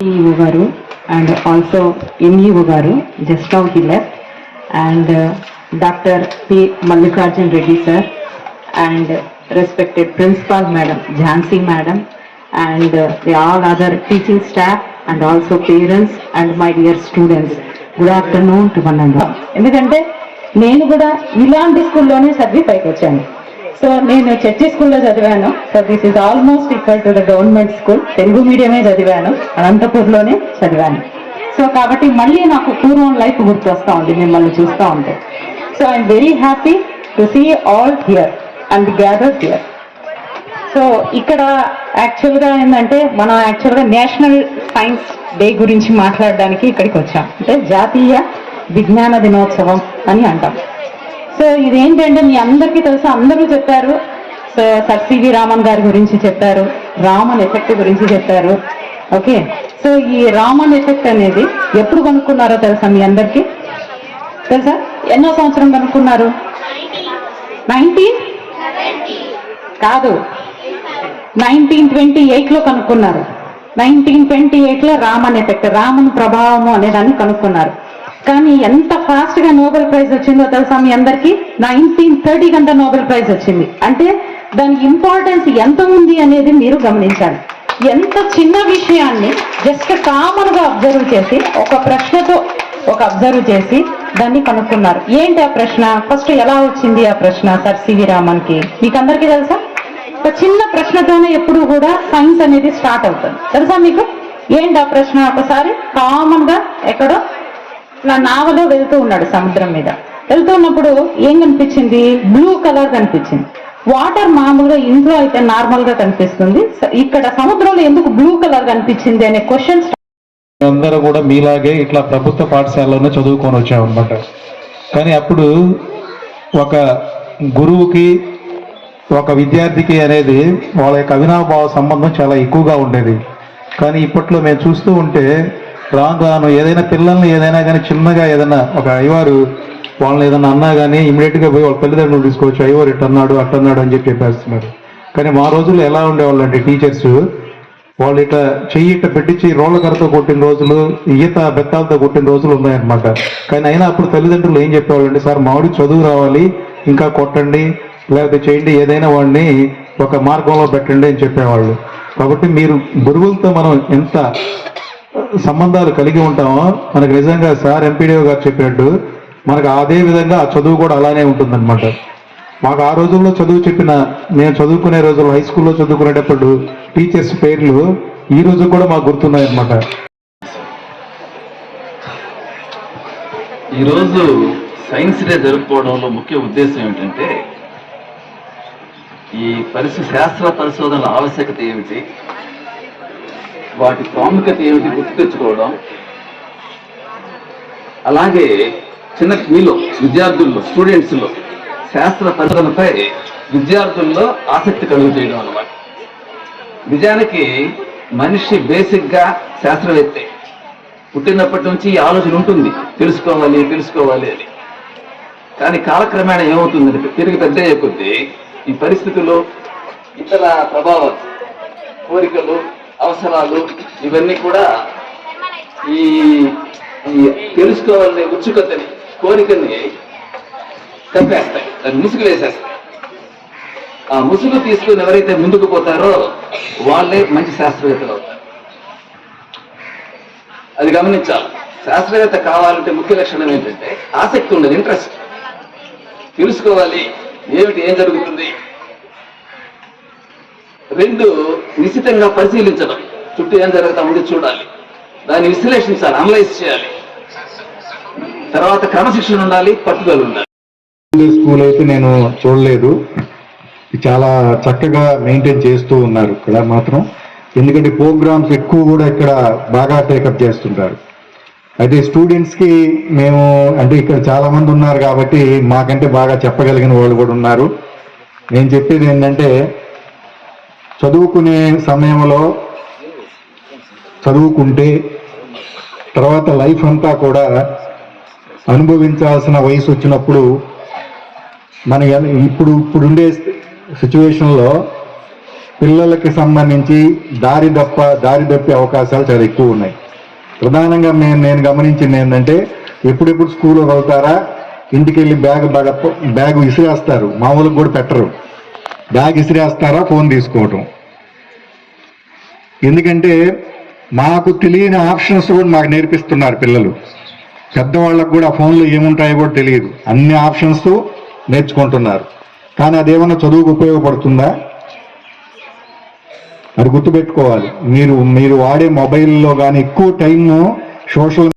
EO గారు and also MEO గారు just now Hillier and doctor P Mallikarjun Reddy sir and respected principal madam Jhansi madam and the all other teaching staff and also parents and my dear students good afternoon to మన ఎందుకంటే నేను కూడా ఇలాంటి స్కూల్లోనే సర్వీ పైకి వచ్చాను. So నేను church స్కూల్లో చదివాను. So this is almost equal to the government school Telugu మీడియమే చదివాను. అనంతపూర్లోనే చదివాను. సో కాబట్టి మళ్ళీ నాకు పూర్వం లైఫ్ గుర్తొస్తూ ఉంది మిమ్మల్ని చూస్తూ ఉంటే. So I'm very happy to see all here and gather here so ఇక్కడ యాక్చువల్గా ఏంటంటే మనం యాక్చువల్గా నేషనల్ సైన్స్ డే గురించి మాట్లాడడానికి ఇక్కడికి వచ్చాం. అంటే జాతీయ విజ్ఞాన దినోత్సవం అని అంటాం. సో ఇదేంటంటే మీ అందరికీ తెలుసు? అందరూ చెప్పారు. సో సర్ సివి రామన్ గారి గురించి చెప్పారు. రామన్ ఎఫెక్ట్ గురించి చెప్పారు. ఓకే? సో ఈ రామన్ ఎఫెక్ట్ అనేది ఎప్పుడు కనుక్కున్నారో తెలుసా మీ అందరికీ? తెలుసా? ఎన్నో సంవత్సరం కనుక్కున్నారు? నైన్టీన్ కాదు. నైన్టీన్ ట్వంటీ ఎయిట్లో కనుక్కున్నారు. నైన్టీన్ ట్వంటీ ఎయిట్లో రామన్ ఎఫెక్ట్ రామన్ ప్రభావము అనేదాన్ని కనుక్కున్నారు. కానీ ఎంత ఫాస్ట్గా నోబెల్ ప్రైజ్ వచ్చిందో తెలుసా మీ అందరికీ? నైన్టీన్ థర్టీ కంటే నోబెల్ ప్రైజ్ వచ్చింది. అంటే దాని ఇంపార్టెన్స్ ఎంత ఉంది అనేది మీరు గమనించాలి. ఎంత చిన్న విషయాన్ని జస్ట్ కామన్గా అబ్జర్వ్ చేసి ఒక ప్రశ్నతో ఒక అబ్జర్వ్ చేసి దాన్ని కనుక్కున్నారు. ఏంటి ఆ ప్రశ్న? ఫస్ట్ ఎలా వచ్చింది ఆ ప్రశ్న సార్ సివి రామన్కి మీకు అందరికీ తెలుసా? ఒక చిన్న ప్రశ్నతోనే ఎప్పుడు కూడా సైన్స్ అనేది స్టార్ట్ అవుతుంది. తెలుసా మీకు? ఏంటి ఆ ప్రశ్న? ఒకసారి కామన్గా ఎక్కడో నా నావలో వెళ్తూ ఉన్నాడు సముద్రం మీద. వెళ్తున్నప్పుడు ఏం కనిపించింది? బ్లూ కలర్ కనిపించింది. వాటర్ మామూలుగా ఇంట్లో అయితే నార్మల్గా కనిపిస్తుంది ఇక్కడ సముద్రంలో ఎందుకు బ్లూ కలర్ కనిపించింది అనే క్వశ్చన్ అందరూ కూడా మీలాగే ఇట్లా ప్రభుత్వ పాఠశాలలోనే చదువుకొని వచ్చామన్నమాట. కానీ అప్పుడు ఒక గురువుకి ఒక విద్యార్థికి అనేది వాళ్ళ యొక్క అవినాభావ సంబంధం చాలా ఎక్కువగా ఉండేది. కానీ ఇప్పట్లో మేము చూస్తూ ఉంటే రాను రాను ఏదైనా పిల్లల్ని ఏదైనా కానీ చిన్నగా ఏదైనా ఒక అయ్యవారు వాళ్ళని ఏదైనా అన్నా కానీ ఇమీడియట్గా పోయి వాళ్ళ తల్లిదండ్రులు తీసుకోవచ్చు అయ్యవారు ఇట్ అన్నాడు అట్ట అన్నాడు అని చెప్పి చెప్పేస్తున్నారు. కానీ మా రోజుల్లో ఎలా ఉండేవాళ్ళు అంటే టీచర్స్ వాళ్ళు ఇట్లా చెయ్యి ఇట్లా పెట్టించి రోళ్ళ కరతో కొట్టిన రోజులు ఈత బెత్తాలతో కొట్టిన రోజులు ఉన్నాయన్నమాట. కానీ అయినా అప్పుడు తల్లిదండ్రులు ఏం చెప్పేవాళ్ళు అంటే సార్ మామిడి చదువు రావాలి ఇంకా కొట్టండి లేకపోతే చేయండి ఏదైనా వాడిని ఒక మార్గంలో పెట్టండి అని చెప్పేవాళ్ళు. కాబట్టి మీరు గురువులతో మనం ఎంత సంబంధాలు కలిగి ఉంటామో మనకు నిజంగా సార్ ఎంపీడీఓ గారు చెప్పినట్టు మనకు అదే విధంగా ఆ చదువు కూడా అలానే ఉంటుందన్నమాట. మాకు ఆ రోజుల్లో చదువు చెప్పిన నేను చదువుకునే రోజుల్లో హై స్కూల్లో చదువుకునేటప్పుడు టీచర్స్ పేర్లు ఈ రోజు కూడా మాకు గుర్తున్నాయన్నమాట. ఈరోజు సైన్స్ డే జరుపుకోవడంలో ముఖ్య ఉద్దేశం ఏమిటంటే ఈ పరిస్థితి శాస్త్ర పరిశోధనల ఆవశ్యకత ఏమిటి? వాటి ప్రాముఖ్యత ఏమిటి గుర్తు తెచ్చుకోవడం? అలాగే చిన్న మీలో విద్యార్థుల్లో స్టూడెంట్స్లో శాస్త్ర పరిశోధనపై విద్యార్థుల్లో ఆసక్తి కలుగు చేయడం అన్నమాట. నిజానికి మనిషి బేసిక్గా శాస్త్రవేత్తే. పుట్టినప్పటి నుంచి ఈ ఆలోచన ఉంటుంది. తెలుసుకోవాలి తెలుసుకోవాలి అని. కానీ కాలక్రమేణా ఏమవుతుందంటే తిరిగి పెద్ద అయ్యే కొద్దీ ఈ పరిస్థితులు ఇతర ప్రభావాలు కోరికలు అవసరాలు ఇవన్నీ కూడా ఈ ఈ తెలుసుకోవాలనే ఉత్సుకతని కోరికని కప్పేస్తాయి. దాన్ని ముసుగు వేసేస్తాయి ఆ ముసుగు తీసుకుని ఎవరైతే ముందుకు పోతారో వాళ్ళే మంచి శాస్త్రవేత్తలు అవుతారు. అది గమనించాలి. శాస్త్రవేత్త కావాలంటే ముఖ్య లక్షణం ఏంటంటే ఆసక్తి ఉండదు ఇంట్రెస్ట్. తెలుసుకోవాలి ఏమిటి ఏం జరుగుతుంది రెండు నిశ్చితంగా పరిశీలించడం. చుట్టూ ఏం జరుగుతా ఉండి చూడాలి. దాన్ని విశ్లేషించాలి అనలైజ్ చేయాలి. తర్వాత క్రమశిక్షణ ఉండాలి పట్టుదల ఉండాలి. స్కూల్ అయితే నేను చూడలేదు. చాలా చక్కగా మెయింటైన్ చేస్తూ ఉన్నారు ఇక్కడ మాత్రం. ఎందుకంటే ప్రోగ్రామ్స్ ఎక్కువ కూడా ఇక్కడ బాగా టేకప్ చేస్తుంటారు. అయితే స్టూడెంట్స్కి మేము అంటే ఇక్కడ చాలామంది ఉన్నారు కాబట్టి మాకంటే బాగా చెప్పగలిగిన వాళ్ళు కూడా ఉన్నారు. నేను చెప్పేది ఏంటంటే చదువుకునే సమయంలో చదువుకుంటే తర్వాత లైఫ్ అంతా కూడా అనుభవించాల్సిన వయసు వచ్చినప్పుడు మన ఇప్పుడు ఇప్పుడుండే సిచ్యువేషన్లో పిల్లలకి సంబంధించి దారి దప్ప దారి తప్పే అవకాశాలు చాలా ఎక్కువ ఉన్నాయి. ప్రధానంగా నేను నేను గమనించింది ఏంటంటే ఎప్పుడెప్పుడు స్కూల్లో వెళ్తారా ఇంటికి వెళ్ళి బ్యాగ్ బ్యాగ్ విసిరేస్తారు మామూలుగా కూడా పెట్టరు. బ్యాగ్ ఇసిరేస్తారా ఫోన్ తీసుకోవటం. ఎందుకంటే మాకు తెలియని ఆప్షన్స్ కూడా మాకు నేర్పిస్తున్నారు పిల్లలు. పెద్దవాళ్ళకు కూడా ఫోన్లో ఏముంటాయో కూడా తెలియదు. అన్ని ఆప్షన్స్ నేర్చుకుంటున్నారు. కానీ అదేమన్నా చదువుకు ఉపయోగపడుతుందా? అది గుర్తుపెట్టుకోవాలి. మీరు మీరు వాడే మొబైల్లో కానీ ఎక్కువ టైము సోషల్